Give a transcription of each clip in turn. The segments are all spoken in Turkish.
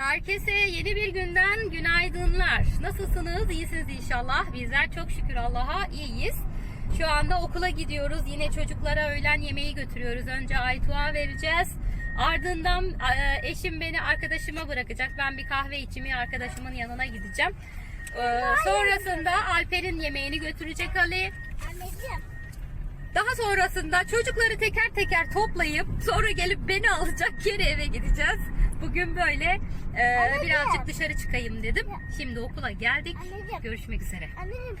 Herkese yeni bir günden günaydınlar. Nasılsınız? İyisiniz inşallah. Bizler çok şükür Allah'a iyiyiz. Şu anda okula gidiyoruz. Yine çocuklara öğlen yemeği götürüyoruz. Önce Aytuğa vereceğiz. Ardından e, eşim beni arkadaşıma bırakacak. Ben bir kahve içimi arkadaşımın yanına gideceğim. E, Sonrasında Alper'in yemeğini götürecek Ali. Anneciğim. Daha sonrasında çocukları teker teker toplayıp sonra gelip beni alacak geri eve gideceğiz. Bugün böyle e, Anneciğim. birazcık dışarı çıkayım dedim. Şimdi okula geldik. Anneciğim. Görüşmek üzere. Anneciğim.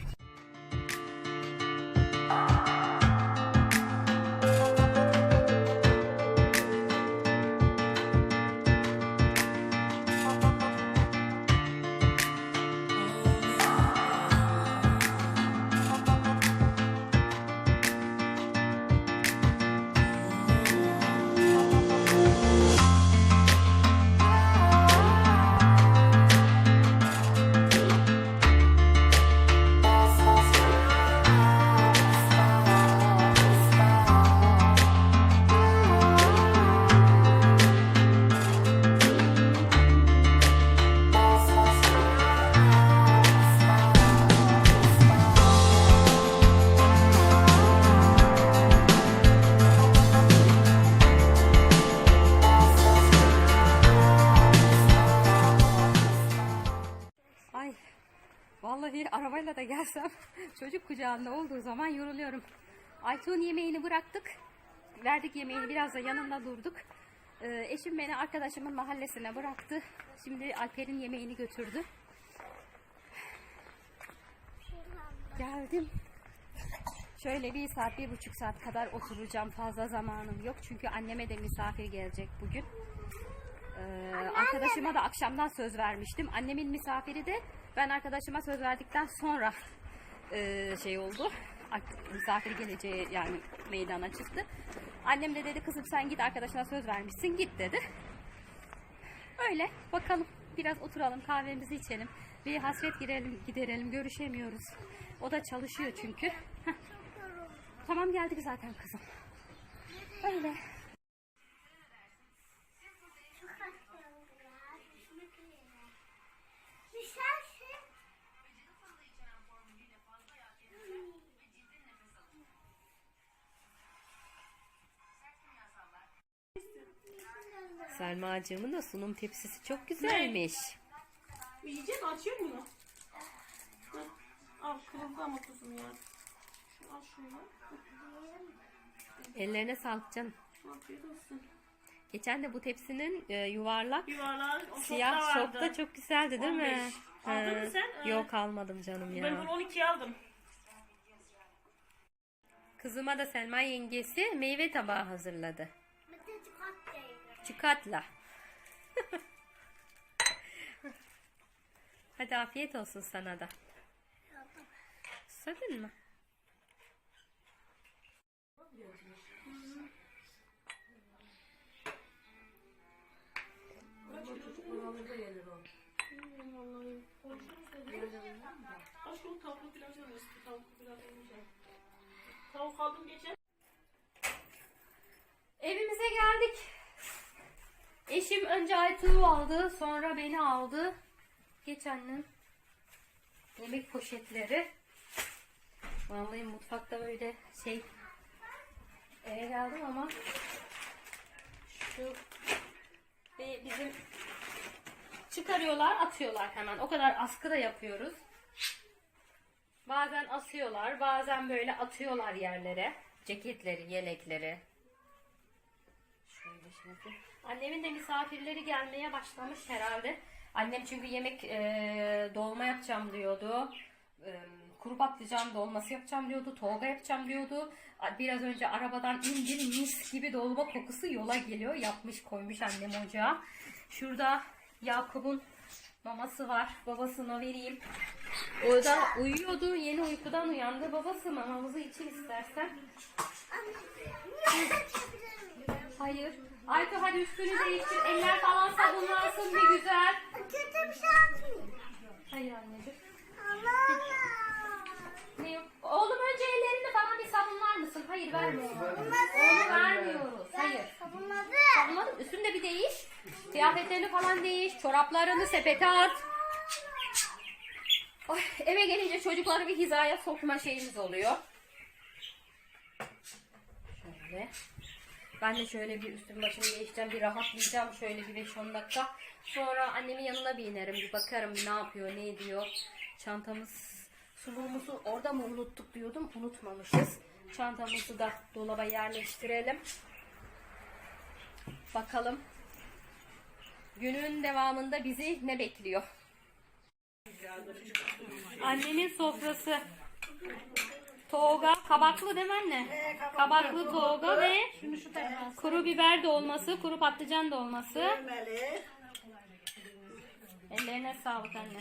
Gelsem çocuk kucağında olduğu zaman yoruluyorum. Aytuğ'un yemeğini bıraktık. Verdik yemeğini biraz da yanında durduk. Ee, eşim beni arkadaşımın mahallesine bıraktı. Şimdi Alper'in yemeğini götürdü. Geldim. Şöyle bir saat, bir buçuk saat kadar oturacağım. Fazla zamanım yok. Çünkü anneme de misafir gelecek bugün. Ee, arkadaşıma da akşamdan söz vermiştim. Annemin misafiri de ben arkadaşıma söz verdikten sonra e, şey oldu. Misafir geleceği yani meydana çıktı. Annem de dedi kızım sen git arkadaşına söz vermişsin git dedi. Öyle bakalım biraz oturalım kahvemizi içelim. Bir hasret girelim giderelim görüşemiyoruz. O da çalışıyor çünkü. Tamam geldik zaten kızım. Öyle. Selmacığımın da sunum tepsisi çok güzelmiş. Yiyeceğim açıyor bunu. Hı. Al kırıldı ama kızım ya. Şu al şunu. Ellerine sağlık canım. Afiyet olsun. Geçen de bu tepsinin e, yuvarlak Yuvarlar. O siyah şokta şok vardı. da çok güzeldi değil mi? 15. Aldın mı sen? Ee, Yok almadım canım Ben ya. bunu 12 aldım. Kızıma da Selma yengesi meyve tabağı hazırladı. Çikatla. Hadi afiyet olsun sana da. Susadın mı? Evimize geldik. Eşim önce Aytuğ'u aldı, sonra beni aldı. Geç annem. Yemek poşetleri. Vallahi mutfakta böyle şey eve geldim ama şu bizim çıkarıyorlar, atıyorlar hemen. O kadar askı da yapıyoruz. Bazen asıyorlar, bazen böyle atıyorlar yerlere. Ceketleri, yelekleri. Şimdi. Annemin de misafirleri gelmeye başlamış herhalde. Annem çünkü yemek e, dolma yapacağım diyordu. E, kuru patlıcan dolması yapacağım diyordu. Tolga yapacağım diyordu. Biraz önce arabadan indim mis gibi dolma kokusu yola geliyor. Yapmış koymuş annem ocağa. Şurada Yakup'un maması var. Babasına vereyim. O da uyuyordu. Yeni uykudan uyandı. Babası mamamızı için istersen. Hayır. Aytu hadi üstünü değiştir. Eller falan sabunlansın bir güzel. Kötü bir şey yapayım. Hayır anneciğim. Allah Allah. Ne yok? Oğlum önce ellerini falan bir sabunlar mısın? Hayır vermiyoruz. Onu vermiyoruz. Hayır. Sabunladı. Sabunladın. Üstünde bir değiş. Kıyafetlerini falan değiş. Çoraplarını sepete at. Ay, eve gelince çocukları bir hizaya sokma şeyimiz oluyor. Şöyle. Ben de şöyle bir üstüm başımı değiştireceğim. Bir rahatlayacağım şöyle bir 5-10 dakika. Sonra annemin yanına bir inerim. Bir bakarım ne yapıyor, ne ediyor. Çantamız, suluğumuzu orada mı unuttuk diyordum. Unutmamışız. Çantamızı da dolaba yerleştirelim. Bakalım günün devamında bizi ne bekliyor? Annenin sofrası. Toga, kabaklı değil mi anne? Kabaklı toga ve kuru biber dolması, kuru patlıcan dolması. Meli. Ellerine sağlık anne.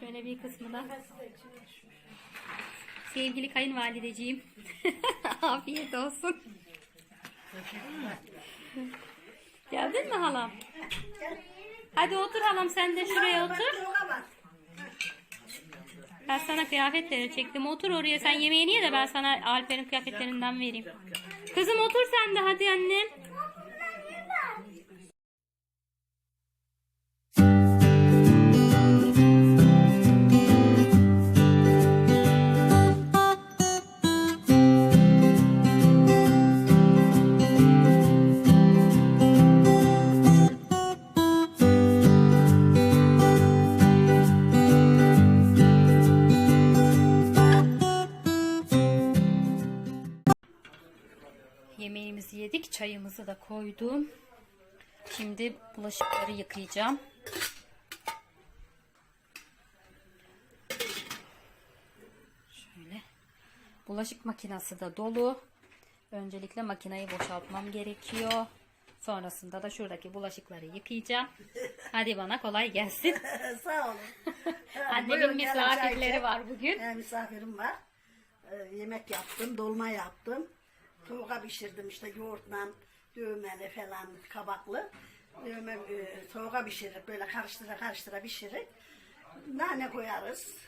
Şöyle bir kısmı da. Sevgili kayınvalideciğim. Afiyet olsun. Geldin mi halam? Hadi otur halam sen de şuraya otur. Ben sana kıyafetleri çektim. Otur oraya sen yemeğini ye de ben sana Alper'in kıyafetlerinden vereyim. Kızım otur sen de hadi annem. Koydum. Şimdi bulaşıkları yıkayacağım. Şöyle. Bulaşık makinesi de dolu. Öncelikle makineyi boşaltmam gerekiyor. Sonrasında da şuradaki bulaşıkları yıkayacağım. Hadi bana kolay gelsin. Sağ olun. Annemin misafirleri var bugün. Ee, misafirim var. Ee, yemek yaptım, dolma yaptım. Soğuğa pişirdim işte yoğurtla, düğmeli falan, kabaklı. Düğme, e, soğuğa pişirip böyle karıştıra karıştıra pişirip nane koyarız.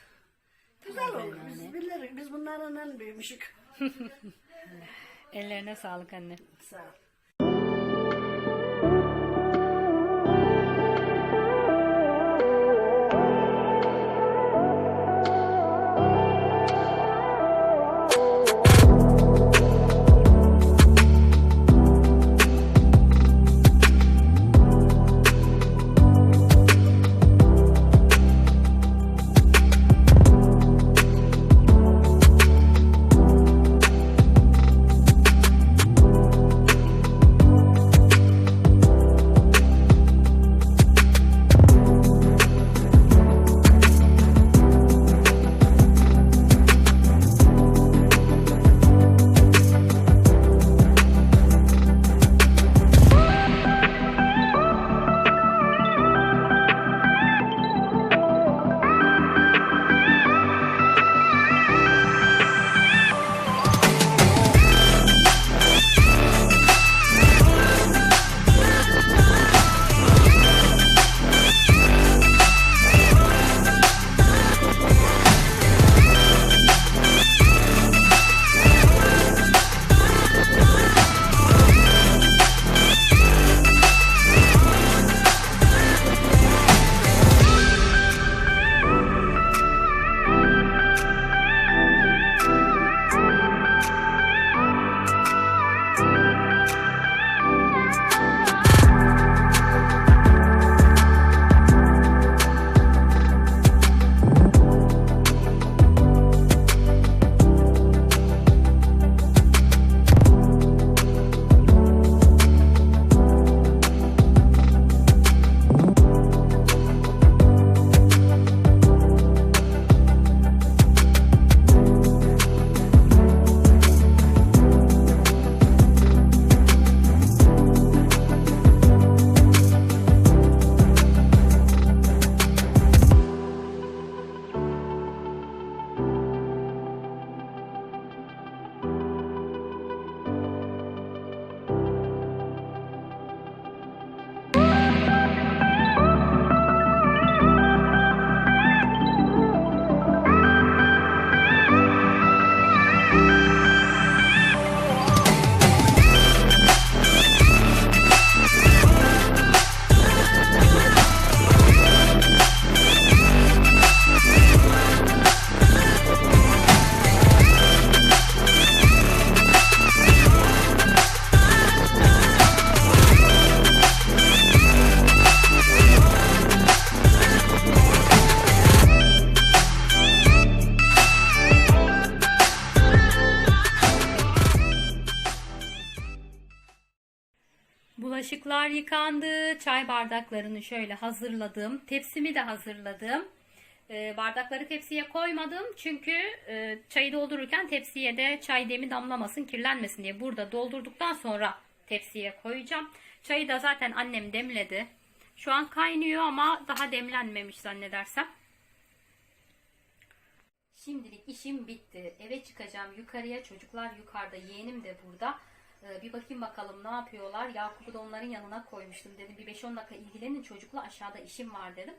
Güzel olur. Biz biliriz. Biz bunlarla büyümüşük. Ellerine sağlık anne. Sağ ol. Çay bardaklarını şöyle hazırladım. Tepsimi de hazırladım. Ee, bardakları tepsiye koymadım. Çünkü e, çayı doldururken tepsiye de çay demi damlamasın, kirlenmesin diye burada doldurduktan sonra tepsiye koyacağım. Çayı da zaten annem demledi. Şu an kaynıyor ama daha demlenmemiş zannedersem. Şimdilik işim bitti. Eve çıkacağım yukarıya. Çocuklar yukarıda. Yeğenim de burada. Ee, bir bakayım bakalım ne yapıyorlar. Yakup'u da onların yanına koymuştum. Dedim bir 5-10 dakika ilgilenin çocukla. Aşağıda işim var dedim.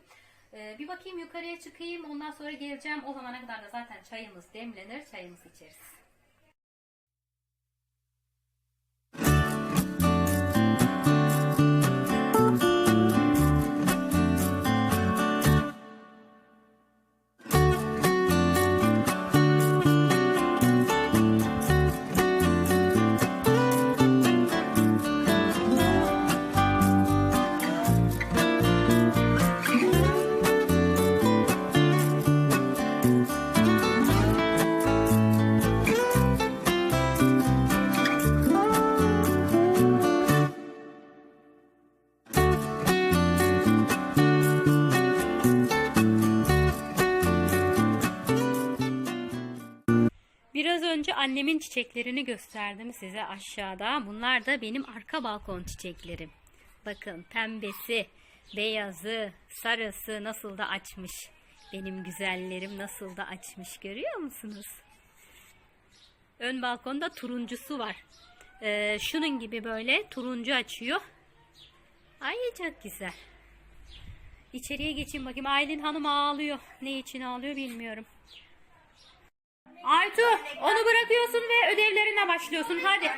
Ee, bir bakayım yukarıya çıkayım. Ondan sonra geleceğim. O zamana kadar da zaten çayımız demlenir. Çayımızı içeriz. Annemin çiçeklerini gösterdim size aşağıda. Bunlar da benim arka balkon çiçeklerim. Bakın pembesi, beyazı, sarısı nasıl da açmış. Benim güzellerim nasıl da açmış görüyor musunuz? Ön balkonda turuncusu var. Ee, şunun gibi böyle turuncu açıyor. Ay çok güzel. İçeriye geçeyim bakayım. Aylin Hanım ağlıyor. Ne için ağlıyor bilmiyorum. Aytu onu bırakıyorsun ve ödevlerine başlıyorsun hadi.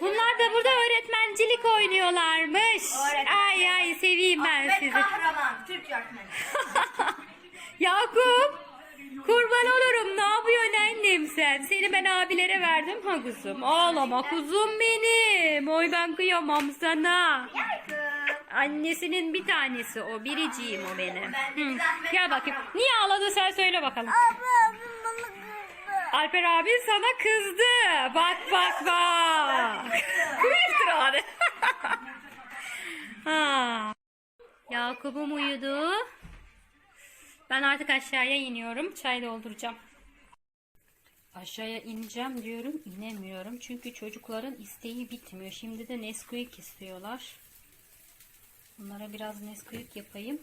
Bunlar da burada öğretmencilik oynuyorlarmış. Ay ay seveyim ben sizi. Kahraman, Türk öğretmeni. Yakup kurban olurum ne yapıyorsun annem sen? Seni ben abilere verdim ha kuzum. Ağlama kuzum benim. Oy ben kıyamam sana. Annesinin bir tanesi o. Biriciğim o benim. Hı. Gel bakayım. Niye ağladın sen söyle bakalım. Alper abi sana kızdı. Bak bak bak. Kıyırtır hadi. ha. Yakup'um uyudu. Ben artık aşağıya iniyorum. Çay dolduracağım. Aşağıya ineceğim diyorum. inemiyorum. Çünkü çocukların isteği bitmiyor. Şimdi de Nesquik istiyorlar. Onlara biraz Nesquik yapayım.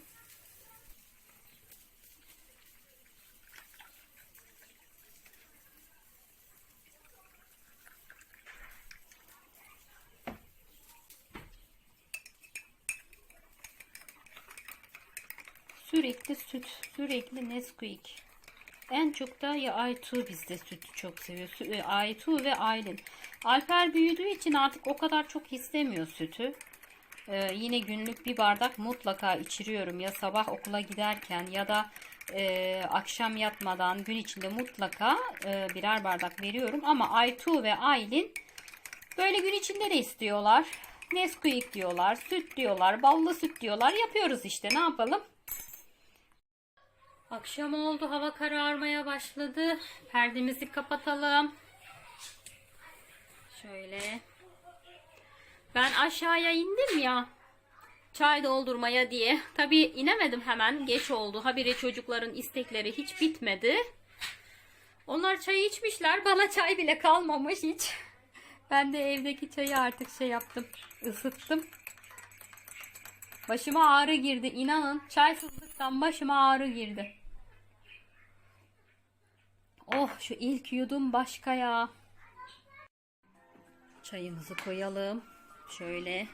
Sürekli süt, sürekli Nesquik. En çok da ya Aytu bizde sütü çok seviyor. E, Aytu ve Aylin. Alper büyüdüğü için artık o kadar çok istemiyor sütü. Ee, yine günlük bir bardak mutlaka içiriyorum. Ya sabah okula giderken ya da e, akşam yatmadan gün içinde mutlaka e, birer bardak veriyorum. Ama Aytu ve Aylin böyle gün içinde de istiyorlar. Nesquik diyorlar, süt diyorlar, ballı süt diyorlar. Yapıyoruz işte ne yapalım. Akşam oldu, hava kararmaya başladı. Perdemizi kapatalım. Şöyle. Ben aşağıya indim ya. Çay doldurmaya diye. Tabii inemedim hemen. Geç oldu. Habire çocukların istekleri hiç bitmedi. Onlar çay içmişler. Bana çay bile kalmamış hiç. Ben de evdeki çayı artık şey yaptım. ısıttım. Başıma ağrı girdi. inanın. Çaysızlıktan başıma ağrı girdi. Oh şu ilk yudum başka ya. Çayımızı koyalım. Şöyle.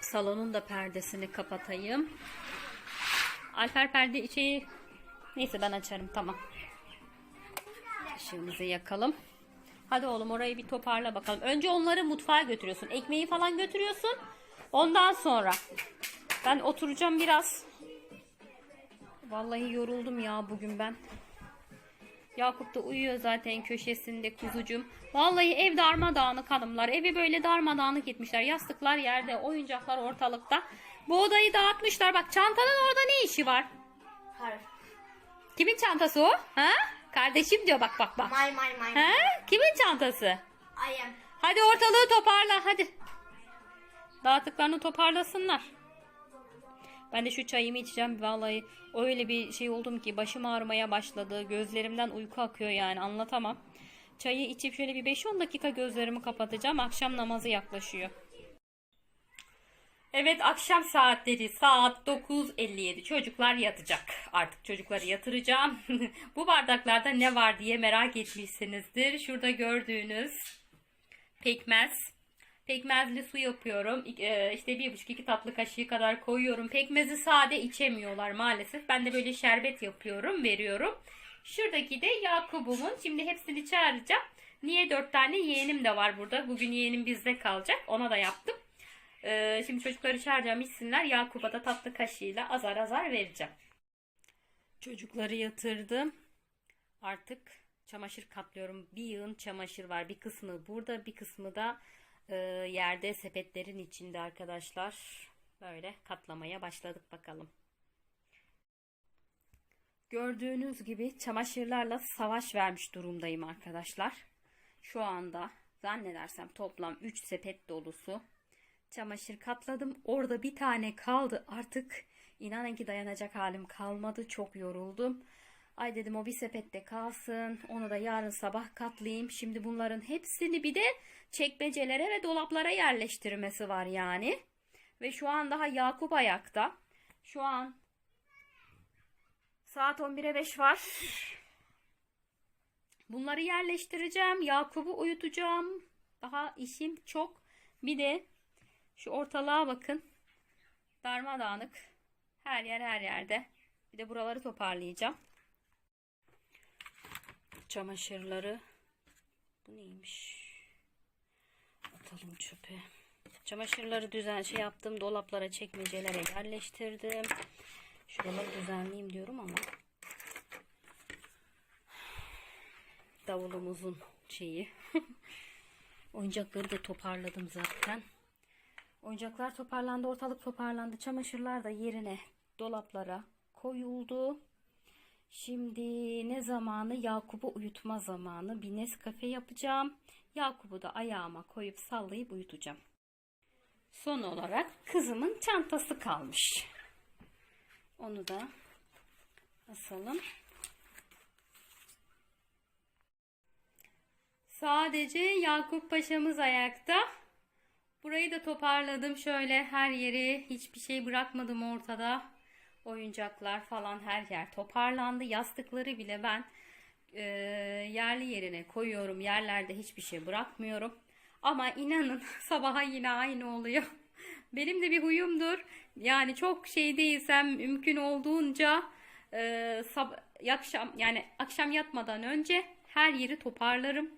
Salonun da perdesini kapatayım. Alper perde içi neyse ben açarım tamam. Işığımızı yakalım. Hadi oğlum orayı bir toparla bakalım. Önce onları mutfağa götürüyorsun. Ekmeği falan götürüyorsun. Ondan sonra. Ben oturacağım biraz. Vallahi yoruldum ya bugün ben. Yakup da uyuyor zaten köşesinde kuzucum. Vallahi ev darmadağınık hanımlar. Evi böyle darmadağınık etmişler. Yastıklar yerde, oyuncaklar ortalıkta. Bu odayı dağıtmışlar. Bak çantanın orada ne işi var? Hayır. Kimin çantası o? Ha? Kardeşim diyor bak bak bak. My, my, my. Ha? Kimin çantası? Am. Hadi ortalığı toparla hadi. Dağıttıklarını toparlasınlar. Ben de şu çayımı içeceğim. Vallahi öyle bir şey oldum ki başım ağrımaya başladı. Gözlerimden uyku akıyor yani anlatamam. Çayı içip şöyle bir 5-10 dakika gözlerimi kapatacağım. Akşam namazı yaklaşıyor. Evet akşam saatleri saat 9.57 çocuklar yatacak. Artık çocukları yatıracağım. Bu bardaklarda ne var diye merak etmişsinizdir. Şurada gördüğünüz pekmez. Pekmezli su yapıyorum. E, İşte bir buçuk iki tatlı kaşığı kadar koyuyorum. Pekmezi sade içemiyorlar maalesef. Ben de böyle şerbet yapıyorum, veriyorum. Şuradaki de Yakup'umun. Şimdi hepsini çağıracağım. Niye dört tane yeğenim de var burada. Bugün yeğenim bizde kalacak. Ona da yaptım. Ee, şimdi çocukları çağıracağım içsinler. Yakup'a da tatlı kaşığıyla azar azar vereceğim. Çocukları yatırdım. Artık çamaşır katlıyorum. Bir yığın çamaşır var. Bir kısmı burada, bir kısmı da e, yerde sepetlerin içinde arkadaşlar. Böyle katlamaya başladık bakalım. Gördüğünüz gibi çamaşırlarla savaş vermiş durumdayım arkadaşlar. Şu anda zannedersem toplam 3 sepet dolusu çamaşır katladım. Orada bir tane kaldı. Artık inanın ki dayanacak halim kalmadı. Çok yoruldum. Ay dedim o bir sepette kalsın. Onu da yarın sabah katlayayım. Şimdi bunların hepsini bir de çekmecelere ve dolaplara yerleştirmesi var yani. Ve şu an daha Yakup ayakta. Şu an saat 11'e 5 var. Bunları yerleştireceğim. Yakup'u uyutacağım. Daha işim çok. Bir de şu ortalığa bakın. Darmadağınık. Her yer her yerde. Bir de buraları toparlayacağım. Çamaşırları. Bu neymiş? Atalım çöpe. Çamaşırları düzen şey yaptım. Dolaplara, çekmecelere yerleştirdim. Şuraları düzenleyeyim diyorum ama. Davulumuzun şeyi. Oyuncakları da toparladım zaten. Oyuncaklar toparlandı, ortalık toparlandı. Çamaşırlar da yerine dolaplara koyuldu. Şimdi ne zamanı? Yakup'u uyutma zamanı. Bir Nescafe yapacağım. Yakup'u da ayağıma koyup sallayıp uyutacağım. Son olarak kızımın çantası kalmış. Onu da asalım. Sadece Yakup Paşa'mız ayakta. Burayı da toparladım şöyle her yeri. Hiçbir şey bırakmadım ortada. Oyuncaklar falan her yer toparlandı. Yastıkları bile ben e, yerli yerine koyuyorum. Yerlerde hiçbir şey bırakmıyorum. Ama inanın sabaha yine aynı oluyor. Benim de bir huyumdur. Yani çok şey değilsem mümkün olduğunca e, sab- akşam yani akşam yatmadan önce her yeri toparlarım.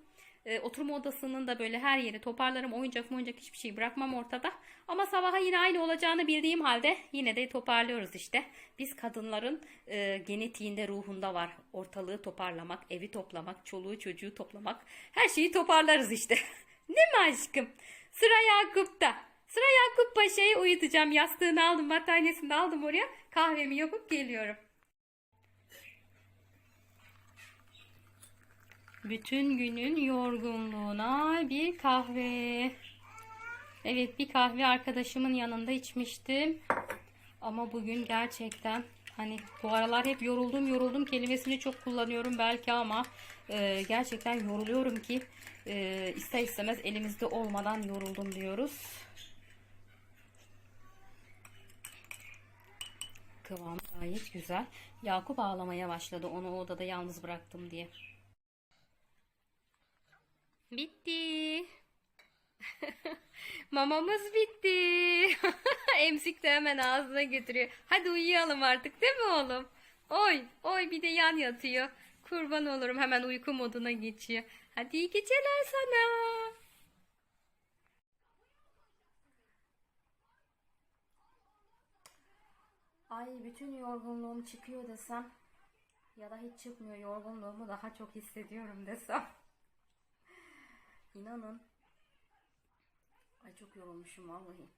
E, oturma odasının da böyle her yeri toparlarım. Oyuncak oyuncak hiçbir şey bırakmam ortada. Ama sabaha yine aynı olacağını bildiğim halde yine de toparlıyoruz işte. Biz kadınların e, genetiğinde ruhunda var. Ortalığı toparlamak, evi toplamak, çoluğu çocuğu toplamak. Her şeyi toparlarız işte. Değil mi aşkım? Sıra Yakup'ta. Sıra Yakup Paşa'yı uyutacağım. Yastığını aldım, battaniyesini aldım oraya. Kahvemi yapıp geliyorum. Bütün günün yorgunluğuna bir kahve. Evet bir kahve arkadaşımın yanında içmiştim. Ama bugün gerçekten hani bu aralar hep yoruldum yoruldum kelimesini çok kullanıyorum belki ama e, gerçekten yoruluyorum ki e, ister istemez elimizde olmadan yoruldum diyoruz. Kıvam gayet güzel. Yakup ağlamaya başladı onu odada yalnız bıraktım diye. Bitti. Mamamız bitti. Emzik de hemen ağzına götürüyor. Hadi uyuyalım artık değil mi oğlum? Oy, oy bir de yan yatıyor. Kurban olurum hemen uyku moduna geçiyor. Hadi iyi geceler sana. Ay bütün yorgunluğum çıkıyor desem ya da hiç çıkmıyor yorgunluğumu daha çok hissediyorum desem. İnanın. Ay çok yorulmuşum vallahi.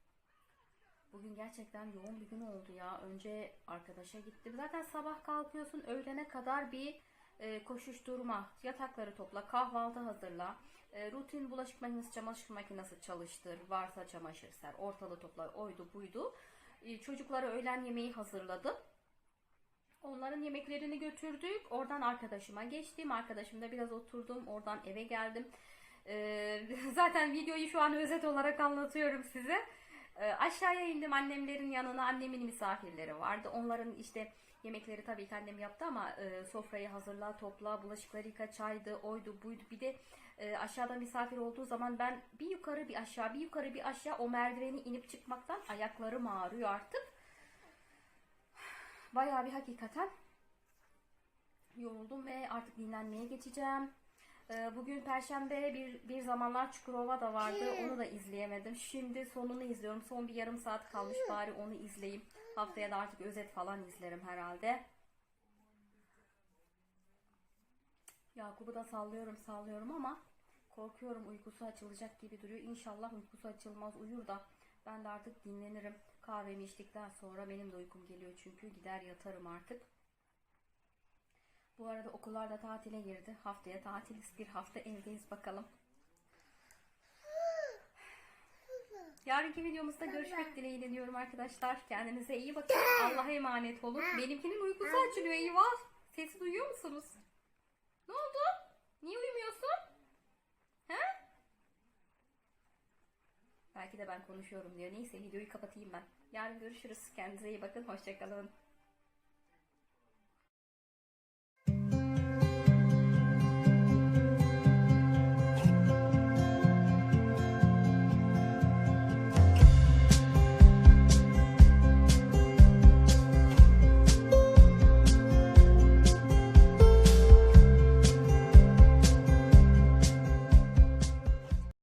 Bugün gerçekten yoğun bir gün oldu ya. Önce arkadaşa gittim. Zaten sabah kalkıyorsun öğlene kadar bir e, koşuşturma. Yatakları topla, kahvaltı hazırla. E, rutin bulaşık makinesi, çamaşır makinesi çalıştır. Varsa çamaşır ser. Ortalığı toplar. Oydu buydu. E, çocuklara öğlen yemeği hazırladım. Onların yemeklerini götürdük. Oradan arkadaşıma geçtim. Arkadaşımda biraz oturdum. Oradan eve geldim. Ee, zaten videoyu şu an özet olarak anlatıyorum size. Ee, aşağıya indim annemlerin yanına. Annemin misafirleri vardı. Onların işte yemekleri tabii ki annem yaptı ama e, sofrayı hazırla, topla, bulaşıkları yıka, çaydı, oydu, buydu. Bir de e, aşağıda misafir olduğu zaman ben bir yukarı bir aşağı, bir yukarı bir aşağı o merdiveni inip çıkmaktan ayaklarım ağrıyor artık. Bayağı bir hakikaten yoruldum ve artık dinlenmeye geçeceğim. Ee, Bugün Perşembe bir, bir zamanlar Çukurova da vardı. Onu da izleyemedim. Şimdi sonunu izliyorum. Son bir yarım saat kalmış bari onu izleyeyim. Haftaya da artık özet falan izlerim herhalde. Yakup'u da sallıyorum sallıyorum ama korkuyorum uykusu açılacak gibi duruyor. İnşallah uykusu açılmaz uyur da ben de artık dinlenirim. Kahvemi içtikten sonra benim de uykum geliyor çünkü gider yatarım artık. Bu arada okullar da tatile girdi. Haftaya tatiliz bir hafta evdeyiz bakalım. Yarınki videomuzda görüşmek dileğiyle diyorum arkadaşlar. Kendinize iyi bakın. Allah'a emanet olun. Benimkinin uykusu açılıyor eyvah. Sesi duyuyor musunuz? Ne oldu? Niye uyumuyorsun? He? Belki de ben konuşuyorum diyor. Neyse videoyu kapatayım ben. Yarın görüşürüz. Kendinize iyi bakın. Hoşçakalın.